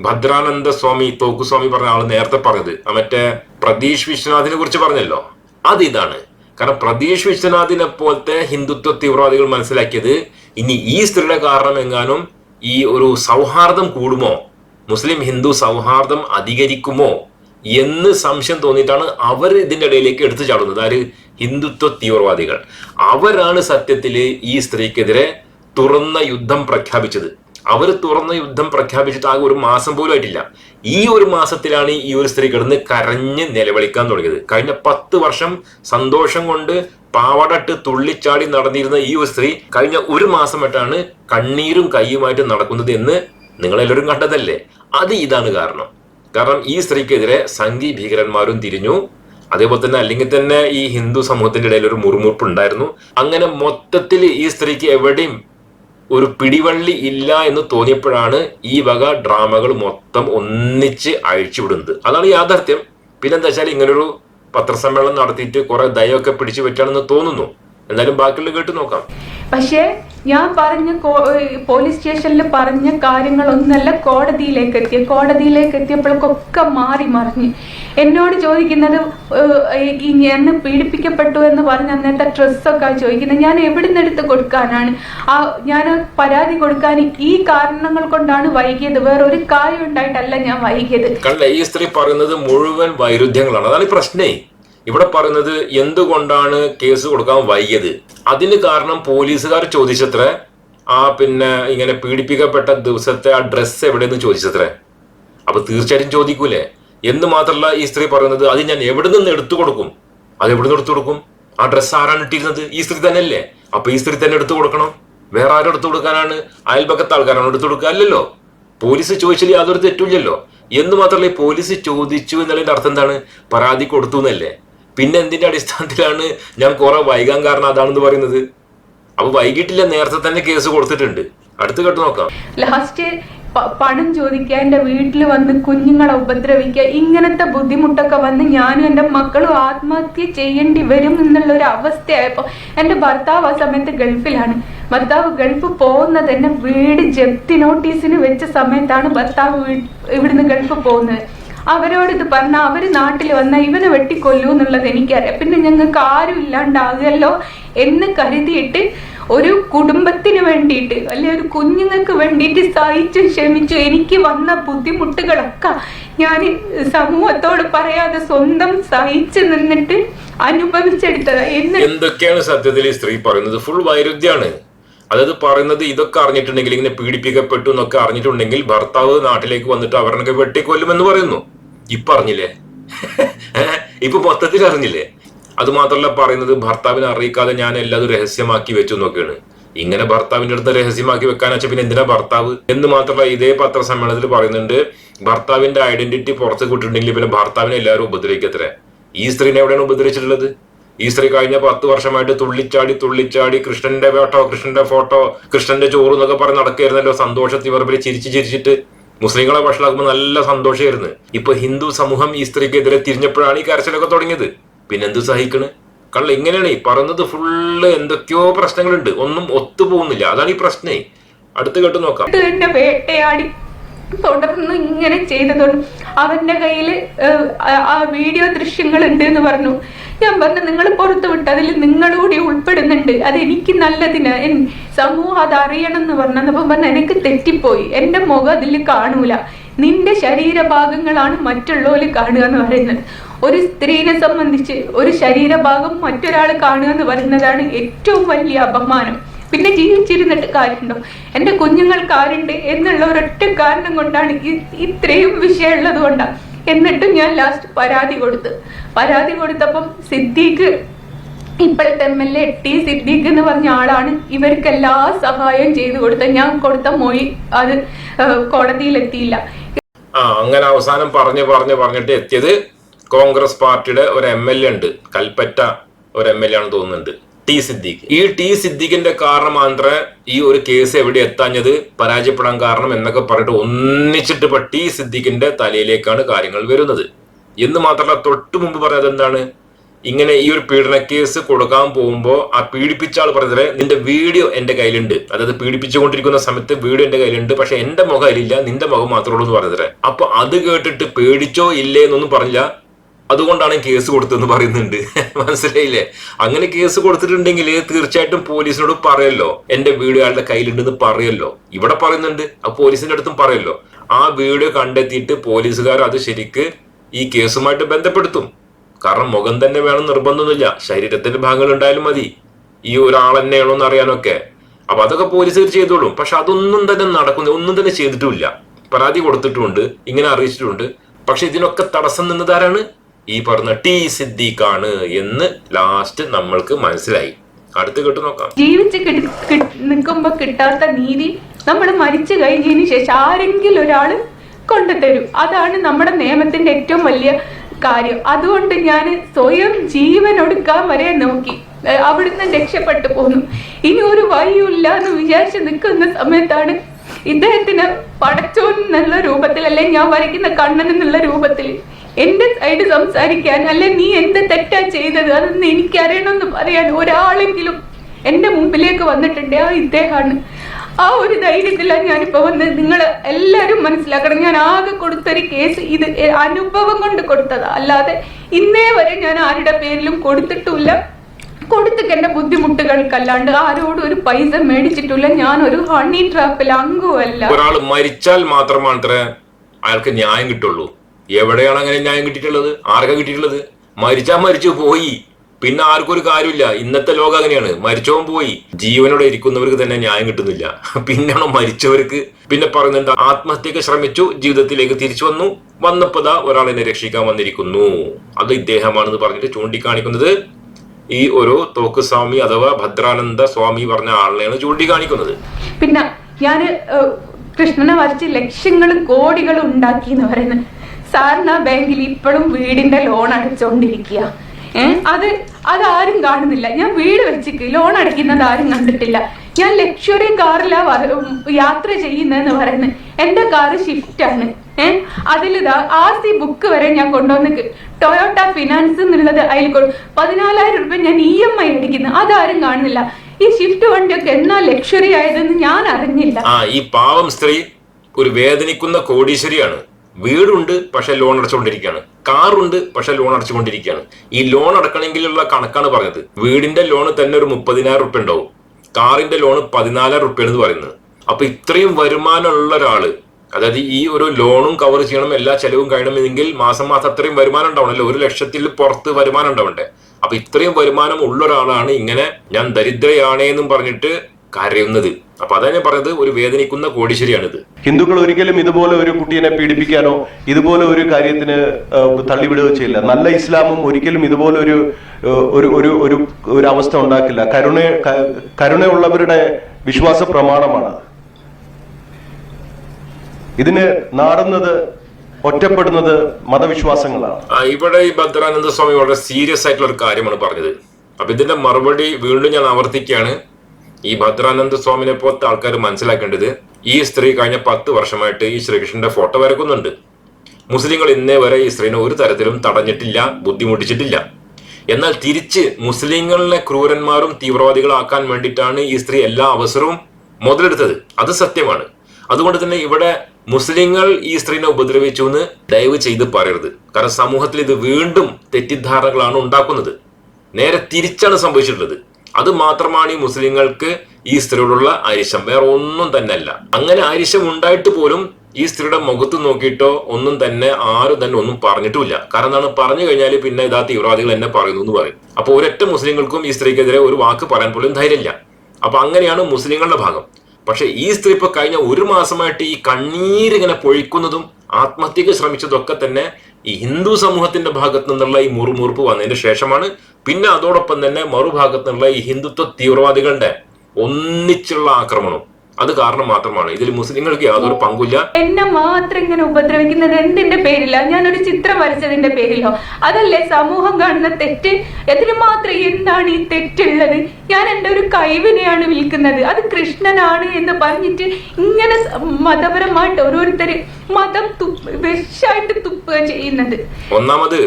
ഭദ്രാനന്ദ സ്വാമി തോക്കുസ്വാമി പറഞ്ഞ ആൾ നേരത്തെ പറഞ്ഞത്. മറ്റേ പ്രതീഷ് വിശ്വനാഥിനെ കുറിച്ച് പറഞ്ഞല്ലോ. അത് ഇതാണ്. കാരണം പ്രതീഷ് വിശ്വനാഥിനെ പോലത്തെ ഹിന്ദുത്വ തീവ്രവാദികൾ മനസ്സിലാക്കിയത് ഇനി ഈ സ്ത്രീയുടെ കാരണം എങ്ങാനും ഈ ഒരു സൗഹാർദ്ദം കൂടുമോ? മുസ്ലിം ഹിന്ദു സൗഹാർദ്ദം അധികരിക്കുമോ? എന്ന് സംശയം തോന്നിയിട്ടാണ് അവർ ഇതിന്റെ ഇടയിലേക്ക് എടുത്തു ചാടുന്നത്. ആര് ഹിന്ദുത്വ തീവ്രവാദികൾ. അവരാണ് സത്യത്തിൽ ഈ സ്ത്രീക്കെതിരെ തുറന്ന യുദ്ധം പ്രഖ്യാപിച്ചത്. അവർ തുറന്ന യുദ്ധം പ്രഖ്യാപിച്ചിട്ട് ആകെ ഒരു മാസം പോലും ആയിട്ടില്ല. ഈ ഒരു മാസത്തിലാണ് ഈ ഒരു സ്ത്രീ കിടന്ന് കരഞ്ഞ് നിലവിളിക്കാൻ തുടങ്ങിയത്. കഴിഞ്ഞ പത്ത് വർഷം സന്തോഷം കൊണ്ട് പാവടട്ട് തുള്ളിച്ചാടി നടന്നിരുന്ന ഈ ഒരു സ്ത്രീ കഴിഞ്ഞ ഒരു മാസമായിട്ടാണ് കണ്ണീരും കൈയുമായിട്ട് നടക്കുന്നത് എന്ന് നിങ്ങളെല്ലാവരും കണ്ടതല്ലേ? അത് ഇതാണ് കാരണം. കാരണം ഈ സ്ത്രീക്കെതിരെ സംഘി ഭീകരന്മാരും തിരിഞ്ഞു. അതേപോലെ തന്നെ അല്ലെങ്കിൽ തന്നെ ഈ ഹിന്ദു സമൂഹത്തിന്റെ ഇടയിൽ ഒരു മുറുമുറുപ്പ് ഉണ്ടായിരുന്നു അങ്ങനെ മൊത്തത്തിൽ ഈ സ്ത്രീക്ക് എവിടെയും ഒരു പിടിവള്ളി ഇല്ല എന്ന് തോന്നിയപ്പോഴാണ് ഈ വക ഡ്രാമകൾ മൊത്തം ഒന്നിച്ച് അഴിച്ചുവിടുന്നത്. അതാണ് യാഥാർത്ഥ്യം. പിന്നെന്താ വെച്ചാൽ ഇങ്ങനൊരു പത്രസമ്മേളനം നടത്തിയിട്ട് കുറെ ദയൊക്കെ പിടിച്ചു പറ്റാണെന്ന് തോന്നുന്നു. എന്തായാലും ബാക്കിയുള്ള കേട്ട് നോക്കാം. പക്ഷേ ഞാൻ പറഞ്ഞ പോലീസ് സ്റ്റേഷനിൽ പറഞ്ഞ കാര്യങ്ങളൊന്നല്ല കോടതിയിലേക്ക് എത്തിയ കോടതിയിലേക്ക് എത്തിയപ്പോഴൊക്കെ മാറി മറിഞ്ഞ്. എന്നോട് ചോദിക്കുന്നത് ഈ എന്നെ പീഡിപ്പിക്കപ്പെട്ടു എന്ന് പറഞ്ഞ അന്നത്തെ ഡ്രസ്സൊക്കെ ചോദിക്കുന്നത് ഞാൻ എവിടെ നിന്നെടുത്ത് കൊടുക്കാനാണ്? ആ ഞാൻ പരാതി കൊടുക്കാൻ ഈ കാരണങ്ങൾ കൊണ്ടാണ് വൈകിയത്. വേറെ ഒരു കാര്യം ഉണ്ടായിട്ടല്ല ഞാൻ വൈകിയത്. ഈ സ്ത്രീ പറയുന്നത് മുഴുവൻ വൈരുദ്ധ്യങ്ങളാണ്. അതാണ് പ്രശ്നേ. ഇവിടെ പറയുന്നത് എന്തുകൊണ്ടാണ് കേസ് കൊടുക്കാൻ വൈകിയത്? അതിന് കാരണം പോലീസുകാർ ചോദിച്ചത്രേ. ആ പിന്നെ ഇങ്ങനെ പീഡിപ്പിക്കപ്പെട്ട ദിവസത്തെ ആ ഡ്രസ്സ് എവിടെയെന്ന് ചോദിച്ചത്രേ. അപ്പൊ തീർച്ചയായിട്ടും ചോദിക്കൂലേ. എന്ന് മാത്രമല്ല ഈ സ്ത്രീ പറയുന്നത് അത് ഞാൻ എവിടെ നിന്ന് എടുത്തു കൊടുക്കും? അത് എവിടെ നിന്ന് എടുത്തു കൊടുക്കും? ആ ഡ്രസ്സ് ആരാണ് ഇട്ടിരുന്നത്? ഈ സ്ത്രീ തന്നെയല്ലേ. അപ്പൊ ഈ സ്ത്രീ തന്നെ എടുത്തു കൊടുക്കണം. വേറെ ആരും എടുത്തു കൊടുക്കാനാണ് അയൽപക്കത്തെ ആൾക്കാരാണ് എടുത്തു കൊടുക്കുക അല്ലല്ലോ. പോലീസ് ചോദിച്ചാൽ യാതൊരു തെറ്റുമില്ലല്ലോ. എന്ന് മാത്രമല്ല പോലീസ് ചോദിച്ചു എന്നുള്ളതിന്റെ അർത്ഥം എന്താണ്? പരാതി കൊടുത്തു എന്നല്ലേ. പിന്നെ എന്തിന്റെ അടിസ്ഥാനത്തിലാണ് ഞാൻ കുറെ വൈകാൻ കാരണം അതാണെന്ന് പറയുന്നത്? അപ്പൊ വൈകിട്ടില്ല നേരത്തെ തന്നെ കേസ് കൊടുത്തിട്ടുണ്ട്. അടുത്ത കേട്ട് നോക്കാം. ലാസ്റ്റ് പണം ചോദിക്കുക എന്റെ വീട്ടിൽ വന്ന് കുഞ്ഞുങ്ങളെ ഉപദ്രവിക്കുക ഇങ്ങനത്തെ ബുദ്ധിമുട്ടൊക്കെ വന്ന് ഞാനും എന്റെ മക്കളും ആത്മഹത്യ ചെയ്യേണ്ടി വരും എന്നുള്ള ഒരു അവസ്ഥയായപ്പോൾ എന്റെ ഭർത്താവ് ആ സമയത്ത് ഗൾഫിലാണ്. ഭർത്താവ് ഗൾഫ് പോകുന്നത് തന്നെ വീട് ജപ്തി നോട്ടീസിന് വെച്ച സമയത്താണ് ഭർത്താവ് ഇവിടുന്ന് ഗൾഫ് പോകുന്നത്. അവരോട് ഇത് പറഞ്ഞ അവർ നാട്ടിൽ വന്ന ഇവനെ വെട്ടിക്കൊല്ലൂ എന്നുള്ളത് എനിക്കറിയാം. പിന്നെ ഞങ്ങൾക്ക് ആരും ഇല്ലാണ്ടാകുമല്ലോ എന്ന് കരുതിയിട്ട് ഒരു കുടുംബത്തിന് വേണ്ടിയിട്ട് അല്ലെ ഒരു കുഞ്ഞുങ്ങൾക്ക് വേണ്ടിയിട്ട് സഹിച്ചു ക്ഷമിച്ചു എനിക്ക് വന്ന ബുദ്ധിമുട്ടുകളൊക്കെ ഞാൻ സമൂഹത്തോട് പറയാതെ സ്വന്തം സഹിച്ചു നിന്നിട്ട് അനുഭവിച്ചെടുത്തതാ. എന്തൊക്കെയാണ് സത്യത്തിൽ ഈ സ്ത്രീ പറയുന്നത്? ഫുൾ വൈരുദ്ധ്യാണ്. അതായത് പറയുന്നത് ഇതൊക്കെ അറിഞ്ഞിട്ടുണ്ടെങ്കിൽ ഇങ്ങനെ പീഡിപ്പിക്കപ്പെട്ടു എന്നൊക്കെ അറിഞ്ഞിട്ടുണ്ടെങ്കിൽ ഭർത്താവ് നാട്ടിലേക്ക് വന്നിട്ട് അവരനൊക്കെ വെട്ടിക്കൊല്ലുമെന്ന് പറയുന്നു. ഇപ്പൊ അറിഞ്ഞില്ലേ? ഇപ്പൊ മൊത്തത്തിൽ അറിഞ്ഞില്ലേ? അത് മാത്രമല്ല പറയുന്നത് ഭർത്താവിനെ അറിയിക്കാതെ ഞാൻ എല്ലാതും രഹസ്യമാക്കി വെച്ചു എന്നൊക്കെയാണ്. ഇങ്ങനെ ഭർത്താവിന്റെ അടുത്ത് രഹസ്യമാക്കി വെക്കാൻ വെച്ചാൽ പിന്നെ എന്തിനാ ഭർത്താവ്? എന്ന് മാത്രമല്ല ഇതേ പത്രസമ്മേളനത്തിൽ പറയുന്നുണ്ട് ഭർത്താവിന്റെ ഐഡന്റിറ്റി പുറത്ത് കിട്ടിയിട്ടുണ്ടെങ്കിൽ പിന്നെ ഭർത്താവിനെ എല്ലാവരും ഉപദ്രവിക്കത്രേ? ഈ സ്ത്രീനെ എവിടെയാണ് ഉപദ്രവിച്ചിട്ടുള്ളത്? ഈ സ്ത്രീ കഴിഞ്ഞ പത്ത് വർഷമായിട്ട് തുള്ളിച്ചാടി തുള്ളിച്ചാടി കൃഷ്ണന്റെ ഫോട്ടോ കൃഷ്ണന്റെ ഫോട്ടോ കൃഷ്ണന്റെ ചോറ് എന്നൊക്കെ പറഞ്ഞ് നടക്കുകയായിരുന്നല്ലോ. സന്തോഷത്തിൽ വെറുതെ ചിരിച്ച് ചിരിച്ചിട്ട് മുസ്ലിങ്ങളെ വഷളാക്കുമ്പോൾ നല്ല സന്തോഷമായിരുന്നു. ഇപ്പൊ ഹിന്ദു സമൂഹം ഈ സ്ത്രീക്കെതിരെ തിരിഞ്ഞപ്പോഴാണ് ഈ കരച്ചിലൊക്കെ തുടങ്ങിയത്. പിന്നെന്ത് സഹിക്കണ്? കള്ള ഇങ്ങനെയാണ് ഈ പറയുന്നത് ഫുള്ള് എന്തൊക്കെയോ പ്രശ്നങ്ങളുണ്ട്. ഒന്നും ഒത്തുപോകുന്നില്ല അതാണ് ഈ പ്രശ്നേ. അടുത്ത് കേട്ട് നോക്കാം. തുടർന്ന് ഇങ്ങനെ ചെയ്തതുകൊണ്ട് അവന്റെ കയ്യിൽ ആ വീഡിയോ ദൃശ്യങ്ങൾ ഉണ്ട് എന്ന് പറഞ്ഞു. ഞാൻ പറഞ്ഞു നിങ്ങൾ പുറത്ത് വിട്ട് അതിൽ നിങ്ങളൂടി ഉൾപ്പെടുന്നുണ്ട്. അത് എനിക്ക് നല്ലതിന്. സമൂഹം അത് അറിയണം എന്ന് പറഞ്ഞപ്പോൾ പറഞ്ഞു എനിക്ക് തെറ്റിപ്പോയി. എന്റെ മുഖം അതിൽ കാണൂല. നിന്റെ ശരീരഭാഗങ്ങളാണ് മറ്റുള്ളവർ കാണുക എന്ന് പറയുന്നത്. ഒരു സ്ത്രീനെ സംബന്ധിച്ച് ഒരു ശരീരഭാഗം മറ്റൊരാൾ കാണുക എന്ന് പറയുന്നതാണ് ഏറ്റവും വലിയ അപമാനം. പിന്നെ ജീവിച്ചിരുന്നിട്ട് കാര്യമുണ്ടോ? എന്റെ കുഞ്ഞുങ്ങൾക്ക് ആരുണ്ട്? എന്നുള്ള ഒരൊറ്റ കാരണം കൊണ്ടാണ് ഇത്രയും വിഷയമുള്ളത് കൊണ്ടാണ് എന്നിട്ടും ഞാൻ ലാസ്റ്റ് പരാതി കൊടുത്ത്. പരാതി കൊടുത്തപ്പം സിദ്ദീഖ് ഇപ്പോഴത്തെ M L A T Siddique എന്ന് പറഞ്ഞ ആളാണ്. ഇവർക്ക് എല്ലാ സഹായവും ചെയ്തു കൊടുത്തത് ഞാൻ കൊടുത്ത മൊഴി അത് കോടതിയിലെത്തിയില്ല. ആ അങ്ങനെ അവസാനം പറഞ്ഞു പറഞ്ഞു പറഞ്ഞിട്ട് എത്തിയത് കോൺഗ്രസ് പാർട്ടിയുടെ ഒരു എം എൽ എ ഉണ്ട്. കൽപ്പറ്റ ഒരു എം എൽ എ ആണെന്ന് തോന്നുന്നുണ്ട്. ടി സിദ്ദിഖ്. ഈ ടി സിദ്ദിഖിന്റെ കാരണം മാത്രമേ ഈ ഒരു കേസ് എവിടെ എത്താഞ്ഞത് പരാജയപ്പെടാൻ കാരണം എന്നൊക്കെ പറഞ്ഞിട്ട് ഒന്നിച്ചിട്ട് ഇപ്പൊ ടി സിദ്ദിഖിന്റെ തലയിലേക്കാണ് കാര്യങ്ങൾ വരുന്നത്. എന്ന് മാത്രമല്ല തൊട്ടു മുമ്പ് പറഞ്ഞത് എന്താണ്? ഇങ്ങനെ ഈ ഒരു പീഡന കേസ് കൊടുക്കാൻ പോകുമ്പോൾ ആ പീഡിപ്പിച്ച ആൾ പറഞ്ഞത് നിന്റെ വീഡിയോ എന്റെ കയ്യിലുണ്ട്. അതായത് പീഡിപ്പിച്ചുകൊണ്ടിരിക്കുന്ന സമയത്ത് വീഡിയോ എന്റെ കയ്യിലുണ്ട് പക്ഷെ എന്റെ മുഖം അതിലില്ല നിന്റെ മുഖം മാത്രമേ ഉള്ളൂ എന്ന് പറഞ്ഞത് അപ്പൊ അത് കേട്ടിട്ട് പേടിച്ചോ ഇല്ലേ എന്നൊന്നും പറഞ്ഞില്ല. അതുകൊണ്ടാണ് കേസ് കൊടുത്തതെന്ന് പറയുന്നുണ്ട്. മനസ്സിലായില്ലേ? അങ്ങനെ കേസ് കൊടുത്തിട്ടുണ്ടെങ്കിൽ തീർച്ചയായിട്ടും പോലീസിനോട് പറയല്ലോ. എന്റെ വീഡിയോ അയാളുടെ കയ്യിലുണ്ടെന്ന് പറയല്ലോ. ഇവിടെ പറയുന്നുണ്ട്. ആ പോലീസിന്റെ അടുത്തും പറയല്ലോ. ആ വീഡിയോ കണ്ടെത്തിയിട്ട് പോലീസുകാർ അത് ശരിക്ക് ഈ കേസുമായിട്ട് ബന്ധപ്പെടുത്തും. കാരണം മുഖം തന്നെ വേണം നിർബന്ധമൊന്നുമില്ല. ശരീരത്തിന്റെ ഭാഗങ്ങൾ ഉണ്ടായാലും മതി. ഈ ഒരാൾ തന്നെയാണോ എന്ന് അറിയാനൊക്കെ. അപ്പൊ അതൊക്കെ പോലീസുകാർ ചെയ്തോളും. പക്ഷെ അതൊന്നും തന്നെ നടക്കുന്ന ഒന്നും തന്നെ ചെയ്തിട്ടുമില്ല. പരാതി കൊടുത്തിട്ടുണ്ട് ഇങ്ങനെ അറിയിച്ചിട്ടുണ്ട്. പക്ഷെ ഇതിനൊക്കെ തടസ്സം നിന്നതാരാണ് ഈ പറഞ്ഞ ടി സിദ്ദീഖാണ് എന്ന് ലാസ്റ്റ് നമ്മൾക്ക് മനസ്സിലായി. അടുത്ത് കേട്ട് നോക്കാം. ജീവിച്ച് നിൽക്കുമ്പോ കിട്ടാത്ത നീതി നമ്മൾ മരിച്ചു കഴിഞ്ഞതിന് ശേഷം ആരെങ്കിലും ഒരാൾ കൊണ്ടുതരും. അതാണ് നമ്മുടെ നിയമത്തിന്റെ ഏറ്റവും വലിയ കാര്യം. അതുകൊണ്ട് ഞാൻ സ്വയം ജീവൻ ഒടുക്കാൻ വരെ നോക്കി. അവിടുന്ന് രക്ഷപ്പെട്ടു പോന്നു. ഇനി ഒരു വഴിയില്ല എന്ന് വിചാരിച്ച് നിൽക്കുന്ന സമയത്താണ് ഇദ്ദേഹത്തിന് പടച്ചോൻ എന്നുള്ള രൂപത്തിൽ അല്ലെ ഞാൻ വരയ്ക്കുന്ന കണ്ണൻ എന്നുള്ള രൂപത്തിൽ എന്റെ സൈഡ് സംസാരിക്കാൻ അല്ലെ നീ എന്ത് തെറ്റാ ചെയ്തത്? അതൊന്ന് എനിക്കറിയണമെന്ന് പറയാൻ ഒരാളെങ്കിലും എന്റെ മുമ്പിലേക്ക് വന്നിട്ടുണ്ട്. ആ ഇദ്ദേഹമാണ്. ആ ഒരു ധൈര്യത്തിലാണ് ഞാനിപ്പോ വന്ന് നിങ്ങൾ എല്ലാവരും മനസ്സിലാക്കണം. ഞാൻ ആകെ കൊടുത്തൊരു കേസ് ഇത് അനുഭവം കൊണ്ട് കൊടുത്തതാ. അല്ലാതെ ഇന്നേ വരെ ഞാൻ ആരുടെ പേരിലും കൊടുത്തിട്ടില്ല കൊടുത്തിട്ട് എന്റെ ബുദ്ധിമുട്ടുകൾക്കല്ലാണ്ട് ആരോടും ഒരു പൈസ മേടിച്ചിട്ടില്ല. ഞാൻ ഒരു ഹണി ട്രാപ്പിൽ അങ്കുവല്ല ഒരാൾ മരിച്ചാൽ മാത്രമാണ് അയാൾക്ക് ന്യായം കിട്ടുള്ളൂ. എവിടെയാണ് അങ്ങനെ ന്യായം കിട്ടിയിട്ടുള്ളത്? ആർക്കാ കിട്ടിയിട്ടുള്ളത്? മരിച്ചാ മരിച്ചു പോയി. പിന്നെ ആർക്കും ഒരു കാര്യമില്ല. ഇന്നത്തെ ലോകം അങ്ങനെയാണ്. മരിച്ചവൻ പോയി. ജീവനോടെ ഇരിക്കുന്നവർക്ക് തന്നെ ന്യായം കിട്ടുന്നില്ല. പിന്നെയാണോ മരിച്ചവർക്ക്? പിന്നെ പറയുന്നത് ആത്മഹത്യക്ക് ശ്രമിച്ചു ജീവിതത്തിലേക്ക് തിരിച്ചു വന്നു. വന്നപ്പോതാ ഒരാൾ എന്നെ രക്ഷിക്കാൻ വന്നിരിക്കുന്നു. അത് ഇദ്ദേഹമാണെന്ന് പറഞ്ഞിട്ട് ചൂണ്ടിക്കാണിക്കുന്നത് ഈ ഒരു തോക്ക് സ്വാമി അഥവാ ഭദ്രാനന്ദ സ്വാമി പറഞ്ഞ ആളിനെയാണ് ചൂണ്ടിക്കാണിക്കുന്നത്. പിന്നെ ഞാൻ കൃഷ്ണനെ വരച്ച് ലക്ഷങ്ങളും കോടികളും ഉണ്ടാക്കി എന്ന് പറയുന്നത്. സാറിന് ആ ബാങ്കിൽ ഇപ്പോഴും വീടിന്റെ ലോൺ അടച്ചുകൊണ്ടിരിക്കുക ഏഹ് അത് അതാരും കാണുന്നില്ല. ഞാൻ വീട് വെച്ചിക്ക് ലോൺ അടയ്ക്കുന്നത് ആരും കണ്ടിട്ടില്ല. ഞാൻ ലക്ഷറി കാറിലാ യാത്ര ചെയ്യുന്നതെന്ന് പറയുന്നത് എന്റെ കാറ് ഷിഫ്റ്റ് ആണ്. ഏഹ് അതിലിതാ ആർ സി ബുക്ക് വരെ ഞാൻ കൊണ്ടുവന്ന് ടൊയോട്ട ഫിനാൻസ് എന്നുള്ളത് അതിൽ പതിനാലായിരം രൂപ ഞാൻ ഇ എം ഐ അടിക്കുന്നു. അതാരും കാണുന്നില്ല. ഈ ഷിഫ്റ്റ് വണ്ടിയൊക്കെ എന്നാ ലക്ഷറി ആയതെന്ന് ഞാൻ അറിഞ്ഞില്ല. ഈ പാവം സ്ത്രീ ഒരു വേദനിക്കുന്ന കോടീശ്വരിയാണ്. വീടുണ്ട് പക്ഷെ ലോൺ അടച്ചുകൊണ്ടിരിക്കുകയാണ്. കാറുണ്ട് പക്ഷെ ലോൺ അടച്ചുകൊണ്ടിരിക്കുകയാണ്. ഈ ലോൺ അടക്കണമെങ്കിലുള്ള കണക്കാണ് പറഞ്ഞത്. വീടിന്റെ ലോൺ തന്നെ ഒരു മുപ്പതിനായിരം റുപ്യ ഉണ്ടാവും. കാറിന്റെ ലോൺ പതിനാലായിരം റുപ്യ എന്ന് പറയുന്നത്. അപ്പൊ ഇത്രയും വരുമാനമുള്ള ഒരാൾ അതായത് ഈ ഒരു ലോണും കവർ ചെയ്യണം എല്ലാ ചെലവും കഴിയണമെങ്കിൽ മാസം മാസം അത്രയും വരുമാനം ഉണ്ടാവണല്ലോ ഒരു ലക്ഷത്തിൽ പുറത്ത് വരുമാനം ഉണ്ടാവണ്ടേ? അപ്പൊ ഇത്രയും വരുമാനം ഉള്ള ഒരാളാണ് ഇങ്ങനെ ഞാൻ ദരിദ്രയാണേ എന്നും പറഞ്ഞിട്ട് കരയുന്നത്. അപ്പൊ അതാണ് ഞാൻ പറഞ്ഞത് ഒരു വേദനിക്കുന്ന കോടീശ്വരിയാണിത്. ഹിന്ദുക്കൾ ഒരിക്കലും ഇതുപോലെ ഒരു കുട്ടിയെ പീഡിപ്പിക്കാനോ ഇതുപോലെ ഒരു കാര്യത്തിന് തള്ളിവിടുകയോ ചെയ്യില്ല. നല്ല ഇസ്ലാമും ഒരിക്കലും ഇതുപോലെ ഒരു ഒരു ഒരു ഒരു ഒരു അവസ്ഥ ഉണ്ടാക്കില്ല. കരുണ കരുണയുള്ളവരുടെ വിശ്വാസ പ്രമാണമാണ് ഇതിന് നാടുന്നത് ഒറ്റപ്പെടുന്നത് മതവിശ്വാസങ്ങളാണ്. ഇവിടെ ഈ ഭദ്രാനന്ദ സ്വാമി വളരെ സീരിയസ് ആയിട്ടുള്ള ഒരു കാര്യമാണ് പറഞ്ഞത്. അപ്പൊ ഇതിന്റെ മറുപടി വീണ്ടും ഞാൻ ആവർത്തിക്കുകയാണ്. ഈ ഭദ്രാനന്ദ സ്വാമിനെ പോലത്തെ ആൾക്കാർ മനസ്സിലാക്കേണ്ടത് ഈ സ്ത്രീ കഴിഞ്ഞ പത്ത് വർഷമായിട്ട് ഈ ശ്രീകൃഷ്ണന്റെ ഫോട്ടോ വരക്കുന്നുണ്ട്. മുസ്ലിങ്ങൾ ഇന്നേ വരെ ഈ സ്ത്രീനെ ഒരു തരത്തിലും തടഞ്ഞിട്ടില്ല ബുദ്ധിമുട്ടിച്ചിട്ടില്ല. എന്നാൽ തിരിച്ച് മുസ്ലിങ്ങളിലെ ക്രൂരന്മാരും തീവ്രവാദികളാക്കാൻ വേണ്ടിയിട്ടാണ് ഈ സ്ത്രീ എല്ലാ അവസരവും മുതലെടുത്തത്. അത് സത്യമാണ്. അതുകൊണ്ട് തന്നെ ഇവിടെ മുസ്ലിങ്ങൾ ഈ സ്ത്രീനെ ഉപദ്രവിച്ചു എന്ന് ദയവ് ചെയ്ത് പറയരുത്. കാരണം സമൂഹത്തിൽ ഇത് വീണ്ടും തെറ്റിദ്ധാരണകളാണ് ഉണ്ടാക്കുന്നത്. നേരെ തിരിച്ചാണ് സംഭവിച്ചിട്ടുള്ളത്. അത് മാത്രമാണ് ഈ മുസ്ലിങ്ങൾക്ക് ഈ സ്ത്രീയോടുള്ള ആരിശം വേറെ ഒന്നും തന്നെ അല്ല അങ്ങനെ ആരിശം ഉണ്ടായിട്ട് പോലും ഈ സ്ത്രീയുടെ മുഖത്ത് നോക്കിയിട്ടോ ഒന്നും തന്നെ ആരും തന്നെ ഒന്നും പറഞ്ഞിട്ടില്ല കാരണം എന്താണ്? പറഞ്ഞു കഴിഞ്ഞാൽ പിന്നെ ഇതാ തീവ്രവാദികൾ എന്നെ പറയുന്നു എന്ന് പറയും. അപ്പൊ ഒരൊറ്റ മുസ്ലിങ്ങൾക്കും ഈ സ്ത്രീക്കെതിരെ ഒരു വാക്ക് പറയാൻ പോലും ധൈര്യമില്ല. അപ്പൊ അങ്ങനെയാണ് മുസ്ലിങ്ങളുടെ ഭാഗം. പക്ഷെ ഈ സ്ത്രീ ഇപ്പൊ കഴിഞ്ഞ ഒരു മാസമായിട്ട് ഈ കണ്ണീരിങ്ങനെ പൊഴിക്കുന്നതും ആത്മഹത്യക്ക് ശ്രമിച്ചതൊക്കെ തന്നെ ഈ ഹിന്ദു സമൂഹത്തിന്റെ ഭാഗത്തു നിന്നുള്ള ഈ മുറുമുറുപ്പ് വന്നതിന് ശേഷമാണ് പിന്നെ അതോടൊപ്പം തന്നെ മറുഭാഗത്തു നിന്നുള്ള ഈ ഹിന്ദുത്വ തീവ്രവാദികളുടെ ഒന്നിച്ചുള്ള ആക്രമണം അത് കാരണം മാത്രമാണ്. ഇതിൽ മുസ്ലിങ്ങൾക്ക് യാതൊരു പങ്കുമില്ല. എന്നെ മാത്രം ഇങ്ങനെ ഉപദ്രവിക്കുന്നത് എന്തിന്റെ പേരില? ഞാനൊരു ചിത്രം വരച്ചതിന്റെ പേരിലോ? അതല്ലേ സമൂഹം കാണുന്ന തെറ്റ്? അതിന് മാത്രം എന്താണ് ഈ തെറ്റുള്ളത്? ഞാൻ എന്റെ ഒരു കൈവിനെയാണ് വിൽക്കുന്നത്. അത് കൃഷ്ണനാണ് എന്ന് പറഞ്ഞിട്ട് ഇങ്ങനെ മതപരമായിട്ട് ഓരോരുത്തര് മതം വിഷായിട്ട് തുപ്പുക ചെയ്യുന്നത്. ഒന്നാമത്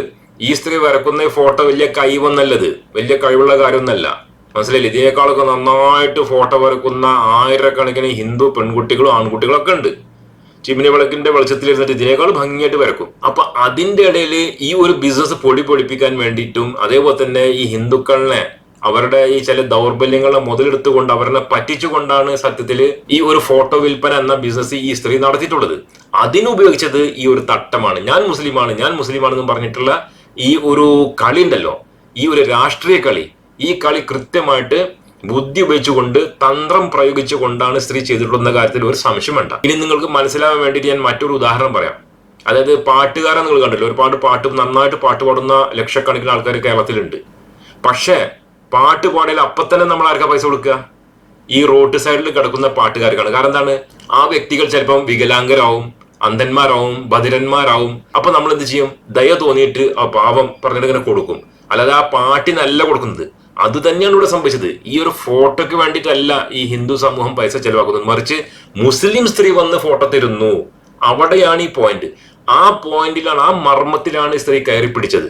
ഈ സ്ത്രീ വരക്കുന്ന ഫോട്ടോ വലിയ കഴിവൊന്നല്ലത്. വലിയ കഴിവുള്ള കാര്യമൊന്നല്ല. മനസ്സിലായില്ലേ ഇതിനേക്കാളൊക്കെ നന്നായിട്ട് ഫോട്ടോ വരക്കുന്ന ആയിരക്കണക്കിന് ഹിന്ദു പെൺകുട്ടികളും ആൺകുട്ടികളും ഒക്കെ ഉണ്ട്. ചിമ്മിനി വിളക്കിന്റെ വെളിച്ചത്തിൽ ഇരുന്നിട്ട് ഇതിനേക്കാൾ ഭംഗിയായിട്ട് വരക്കും. അപ്പൊ അതിന്റെ ഇടയിൽ ഈ ഒരു ബിസിനസ് പൊടി പൊടിപ്പിക്കാൻ വേണ്ടിയിട്ടും അതേപോലെ തന്നെ ഈ ഹിന്ദുക്കളിനെ അവരുടെ ഈ ചില ദൗർബല്യങ്ങളെ മുതലെടുത്തുകൊണ്ട് അവരെ പറ്റിച്ചുകൊണ്ടാണ് സത്യത്തിൽ ഈ ഒരു ഫോട്ടോ വിൽപ്പന എന്ന ബിസിനസ് ഈ സ്ത്രീ നടത്തിയിട്ടുള്ളത്. അതിനുപയോഗിച്ചത് ഈ ഒരു തട്ടമാണ്. ഞാൻ മുസ്ലിമാണ് ഞാൻ മുസ്ലിമാണെന്നും പറഞ്ഞിട്ടുള്ള ഈ ഒരു കളി ഉണ്ടല്ലോ. ഈ ഒരു രാഷ്ട്രീയ കളി. ഈ കളി കൃത്യമായിട്ട് ബുദ്ധി ഉപയോഗിച്ചുകൊണ്ട് തന്ത്രം പ്രയോഗിച്ചുകൊണ്ടാണ് സ്ത്രീ ചെയ്തിട്ടുള്ള കാര്യത്തിൽ ഒരു സംശയം വേണ്ട. ഇനി നിങ്ങൾക്ക് മനസ്സിലാവാൻ വേണ്ടിയിട്ട് ഞാൻ മറ്റൊരു ഉദാഹരണം പറയാം. അതായത് പാട്ടുകാരെ നിങ്ങൾ കണ്ടല്ലോ ഒരുപാട് പാട്ട് നന്നായിട്ട് പാട്ട് പാടുന്ന ലക്ഷക്കണക്കിന് ആൾക്കാർ കേരളത്തിലുണ്ട്. പക്ഷേ പാട്ട് പാടിയാൽ അപ്പൊ തന്നെ നമ്മൾ ആർക്കാ പൈസ കൊടുക്കുക? ഈ റോഡ് സൈഡിൽ കിടക്കുന്ന പാട്ടുകാർക്കാണ്. കാരണം എന്താണ്? ആ വ്യക്തികൾ ചിലപ്പം വികലാംഗരാവും അന്ധന്മാരാവും ബധിരന്മാരാവും. അപ്പൊ നമ്മൾ എന്ത് ചെയ്യും? ദയ തോന്നിയിട്ട് ആ പാവം പറഞ്ഞിട്ട് ഇങ്ങനെ കൊടുക്കും. അല്ലാതെ ആ പാട്ടിനല്ല കൊടുക്കുന്നത്. അത് തന്നെയാണ് ഇവിടെ സംഭവിച്ചത്. ഈ ഒരു ഫോട്ടോയ്ക്ക് വേണ്ടിയിട്ടല്ല ഈ ഹിന്ദു സമൂഹം പൈസ ചെലവാക്കുന്നത്. മറിച്ച് മുസ്ലിം സ്ത്രീ വന്ന് ഫോട്ടോ തരുന്നു. അവിടെയാണ് ഈ പോയിന്റ് ആ പോയിന്റിലാണ് ആ മർമ്മത്തിലാണ് ഈ സ്ത്രീ കയറി പിടിച്ചത്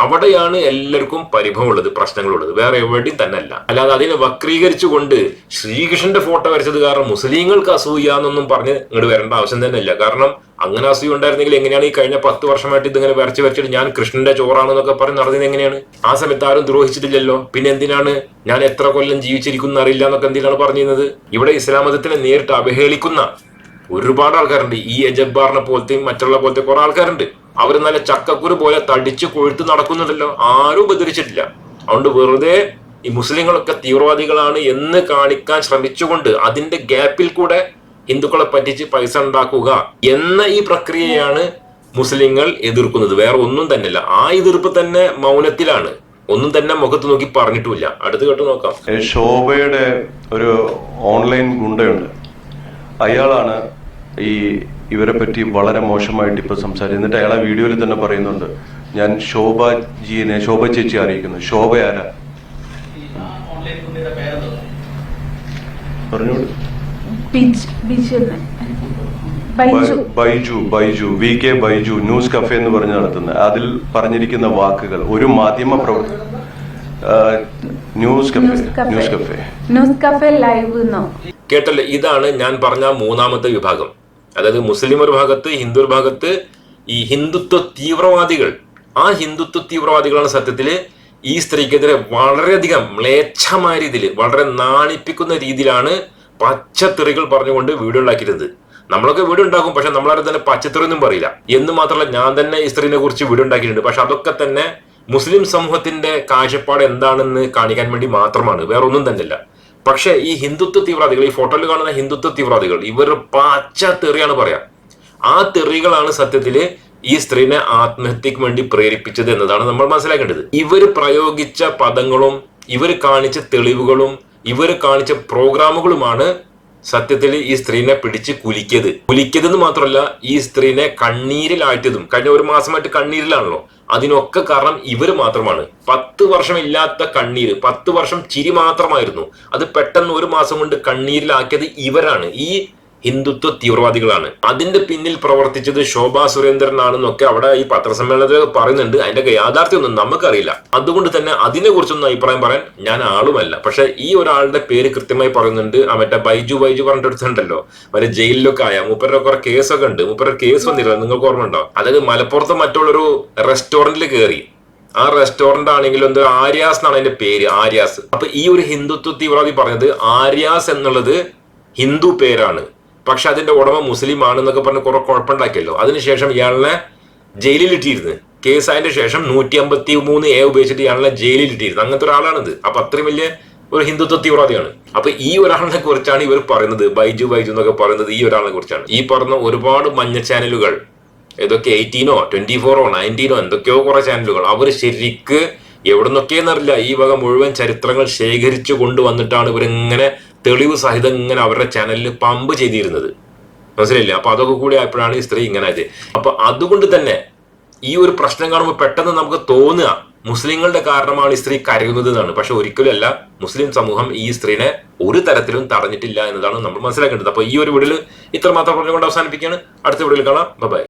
അവിടെയാണ് എല്ലാവർക്കും പരിഭവമുള്ളത് പ്രശ്നങ്ങളുള്ളത്. വേറെ എവിടെയും തന്നെ അല്ല അല്ലാതെ അതിനെ വക്രീകരിച്ചുകൊണ്ട് ശ്രീകൃഷ്ണന്റെ ഫോട്ടോ വരച്ചത് കാരണം മുസ്ലിങ്ങൾക്ക് അസൂയ എന്നൊന്നും പറഞ്ഞ് ഇങ്ങോട്ട് വരേണ്ട ആവശ്യം തന്നെ ഇല്ല കാരണം അങ്ങനെ അസൂയ ഉണ്ടായിരുന്നെങ്കിൽ എങ്ങനെയാണ് ഈ കഴിഞ്ഞ പത്ത് വർഷമായിട്ട് ഇതിങ്ങനെ വരച്ച് വരച്ചിട്ട് ഞാൻ കൃഷ്ണന്റെ ചോറാണെന്നൊക്കെ പറഞ്ഞ് നടന്നത് എങ്ങനെയാണ്? ആ സമയത്ത് ആരും ദ്രോഹിച്ചിട്ടില്ലല്ലോ? പിന്നെ എന്തിനാണ് ഞാൻ എത്ര കൊല്ലം ജീവിച്ചിരിക്കുന്ന അറിയില്ല എന്നൊക്കെ എന്തിനാണ് പറഞ്ഞിരുന്നത്? ഇവിടെ ഇസ്ലാം മതത്തിനെ നേരിട്ട് അവഹേളിക്കുന്ന ഒരുപാട് ആൾക്കാരുണ്ട്. ഈ എജബ്ബാറിനെ പോലത്തെയും മറ്റുള്ള പോലത്തെ കുറെ ആൾക്കാരുണ്ട്. അവർ നല്ല ചക്കക്കുരു പോലെ തടിച്ച് കൊഴുത്ത് നടക്കുന്നുണ്ടല്ലോ ആരും ഉപദ്രവിച്ചിട്ടില്ല. അതുകൊണ്ട് വെറുതെ ഈ മുസ്ലിങ്ങളൊക്കെ തീവ്രവാദികളാണ് എന്ന് കാണിക്കാൻ ശ്രമിച്ചുകൊണ്ട് അതിന്റെ ഗ്യാപ്പിൽ കൂടെ ഹിന്ദുക്കളെ പറ്റിച്ച് പൈസ ഉണ്ടാക്കുക എന്ന ഈ പ്രക്രിയയാണ് മുസ്ലിങ്ങൾ എതിർക്കുന്നത്. വേറെ ഒന്നും തന്നെയല്ല. ആ എതിർപ്പ് തന്നെ മൗനത്തിലാണ്. ഒന്നും തന്നെ മുഖത്ത് നോക്കി പറഞ്ഞിട്ടില്ല അടുത്ത് കേട്ട് നോക്കാം. ശോഭയുടെ ഒരു ഓൺലൈൻ ഗുണ്ടയുണ്ട്. അയാളാണ് ഈ ഇവരെ പറ്റി വളരെ മോശമായിട്ട് ഇപ്പൊ സംസാരിച്ചു. എന്നിട്ട് അയാളെ വീഡിയോയിൽ തന്നെ പറയുന്നുണ്ട് ഞാൻ ശോഭ ജിയെ ശോഭ ചേച്ചി അറിയിക്കുന്നു. ശോഭ ആരാ? പറഞ്ഞോളൂ. ബിജ് ബിജ് V K Baiju news cafe എന്ന് പറഞ്ഞ് നടത്തുന്നത്. അതിൽ പറഞ്ഞിരിക്കുന്ന വാക്കുകൾ ഒരു മാധ്യമ പ്രവർത്തക news cafe news cafe. News cafe. Live കേട്ടല്ലോ ഇതാണ് ഞാൻ പറഞ്ഞ മൂന്നാമത്തെ വിഭാഗം. അതായത് മുസ്ലിമർ ഭാഗത്ത് ഹിന്ദു ഭാഗത്ത് ഈ ഹിന്ദുത്വ തീവ്രവാദികൾ ആ ഹിന്ദുത്വ തീവ്രവാദികളാണ് സത്യത്തിൽ ഈ സ്ത്രീക്കെതിരെ വളരെയധികം മ്ലേച്ഛമായ രീതിയിൽ വളരെ നാണിപ്പിക്കുന്ന രീതിയിലാണ് പച്ചത്തെറികൾ പറഞ്ഞുകൊണ്ട് വീഡിയോ ഉണ്ടാക്കിയിരുന്നത്. നമ്മളൊക്കെ വീഡിയോ ഉണ്ടാക്കും പക്ഷെ നമ്മളാരും തന്നെ പച്ചത്തെറി ഒന്നും പറയില്ല. എന്ന് മാത്രമല്ല ഞാൻ തന്നെ ഈ സ്ത്രീനെ കുറിച്ച് വീഡിയോ ഉണ്ടാക്കിയിട്ടുണ്ട്. പക്ഷെ അതൊക്കെ തന്നെ മുസ്ലിം സമൂഹത്തിന്റെ കാഴ്ചപ്പാട് എന്താണെന്ന് കാണിക്കാൻ വേണ്ടി മാത്രമാണ്. വേറെ ഒന്നും തന്നെയല്ല. പക്ഷേ ഈ ഹിന്ദുത്വ തീവ്രവാദികൾ ഈ ഫോട്ടോയിൽ കാണുന്ന ഹിന്ദുത്വ തീവ്രവാദികൾ ഇവർ പച്ച തെറിയാണ് പറയാം. ആ തെറികളാണ് സത്യത്തിൽ ഈ സ്ത്രീനെ ആത്മഹത്യക്ക് വേണ്ടി പ്രേരിപ്പിച്ചത് എന്നതാണ് നമ്മൾ മനസ്സിലാക്കേണ്ടത്. ഇവർ പ്രയോഗിച്ച പദങ്ങളും ഇവർ കാണിച്ച തെളിവുകളും ഇവർ കാണിച്ച പ്രോഗ്രാമുകളുമാണ് സത്യത്തിൽ ഈ സ്ത്രീനെ പിടിച്ച് കുലിക്കിയത്. കുലിക്കിയതെന്ന് മാത്രമല്ല ഈ സ്ത്രീനെ കണ്ണീരിലാഴ്ത്തിയതും കഴിഞ്ഞ ഒരു മാസമായിട്ട് കണ്ണീരിലാണല്ലോ. അതിനൊക്കെ കാരണം ഇവർ മാത്രമാണ്. പത്ത് വർഷം ഇല്ലാത്ത കണ്ണീര് പത്ത് വർഷം ചിരി മാത്രമായിരുന്നു. അത് പെട്ടെന്ന് ഒരു മാസം കൊണ്ട് കണ്ണീരിലാക്കിയത് ഇവരാണ്. ഈ ഹിന്ദുത്വ തീവ്രവാദികളാണ്. അതിന്റെ പിന്നിൽ പ്രവർത്തിച്ചത് ശോഭാ സുരേന്ദ്രൻ ആണെന്നൊക്കെ അവിടെ ഈ പത്രസമ്മേളനത്തിൽ പറയുന്നുണ്ട്. അതിന്റെ യാഥാർത്ഥ്യമൊന്നും നമുക്കറിയില്ല. അതുകൊണ്ട് തന്നെ അതിനെ കുറിച്ചൊന്നും അഭിപ്രായം പറയാൻ ഞാൻ ആളുമല്ല. പക്ഷെ ഈ ഒരാളുടെ പേര് കൃത്യമായി പറയുന്നുണ്ട്. ആ മറ്റേ ബൈജു ബൈജു പറഞ്ഞിട്ടുണ്ടല്ലോ മറ്റേ ജയിലിലൊക്കെ ആയ. മൂപ്പരുടെ കുറെ കേസൊക്കെ ഉണ്ട്. മൂപ്പരുടെ കേസ് വന്നില്ല നിങ്ങൾക്ക് ഓർമ്മ ഉണ്ടോ അതായത് മലപ്പുറത്ത് മറ്റുള്ളൊരു റെസ്റ്റോറന്റിൽ കയറി ആ റെസ്റ്റോറന്റ് ആണെങ്കിലും എന്ത് ആര്യാസ് എന്നാണ് അതിന്റെ പേര്. ആര്യാസ്. അപ്പൊ ഈ ഒരു ഹിന്ദുത്വ തീവ്രവാദി പറഞ്ഞത് ആര്യാസ് എന്നുള്ളത് ഹിന്ദു പേരാണ്. പക്ഷെ അതിന്റെ ഉടമ മുസ്ലിം ആണെന്നൊക്കെ പറഞ്ഞ് കുറെ കുഴപ്പമുണ്ടാക്കിയല്ലോ. അതിനുശേഷം ഇയാളിനെ ജയിലിലിട്ടിരുന്നു. കേസ് അതിന്റെ ശേഷം നൂറ്റി അമ്പത്തി മൂന്ന് എ ഉപയോഗിച്ചിട്ട് ഇയാളെ ജയിലിലിട്ടിരുന്നു. അങ്ങനത്തെ ഒരാളാണിത്. അപ്പൊ അത്രയും വലിയ ഒരു ഹിന്ദുത്വ തീവ്രവാദിയാണ്. അപ്പൊ ഈ ഒരാളിനെ കുറിച്ചാണ് ഇവർ പറയുന്നത്. ബൈജു ബൈജു എന്നൊക്കെ പറയുന്നത് ഈ ഒരാളിനെ കുറിച്ചാണ്. ഈ പറഞ്ഞ ഒരുപാട് മഞ്ഞ ചാനലുകൾ ഏതൊക്കെ എയ്റ്റീനോ ട്വന്റി ഫോറോ നയന്റീനോ എന്തൊക്കെയോ കുറെ ചാനലുകൾ അവർ ശരിക്ക് എവിടുന്നൊക്കെയെന്നറിയില്ല. ഈ വക മുഴുവൻ ചരിത്രങ്ങൾ ശേഖരിച്ചു കൊണ്ടുവന്നിട്ടാണ് ഇവരിങ്ങനെ തെളിവ് സഹിതം ഇങ്ങനെ അവരുടെ ചാനലിൽ പമ്പ് ചെയ്തിരുന്നത്. മനസ്സിലായില്ലേ? അപ്പൊ അതൊക്കെ കൂടി ആയപ്പോഴാണ് ഈ സ്ത്രീ ഇങ്ങനെ ആയത്. അപ്പൊ അതുകൊണ്ട് തന്നെ ഈ ഒരു പ്രശ്നം കാണുമ്പോൾ പെട്ടെന്ന് നമുക്ക് തോന്നുക മുസ്ലിങ്ങളുടെ കാരണമാണ് ഈ സ്ത്രീ കരയുന്നത് എന്നാണ്. പക്ഷെ ഒരിക്കലും അല്ല മുസ്ലിം സമൂഹം ഈ സ്ത്രീനെ ഒരു തരത്തിലും തടഞ്ഞിട്ടില്ല എന്നതാണ് നമ്മൾ മനസ്സിലാക്കേണ്ടത്. അപ്പൊ ഈ ഒരു വീഡിയോയിൽ ഇത്രമാത്രം പറഞ്ഞുകൊണ്ട് അവസാനിപ്പിക്കുകയാണ്. അടുത്ത വീഡിയോയിൽ കാണാം. ബൈ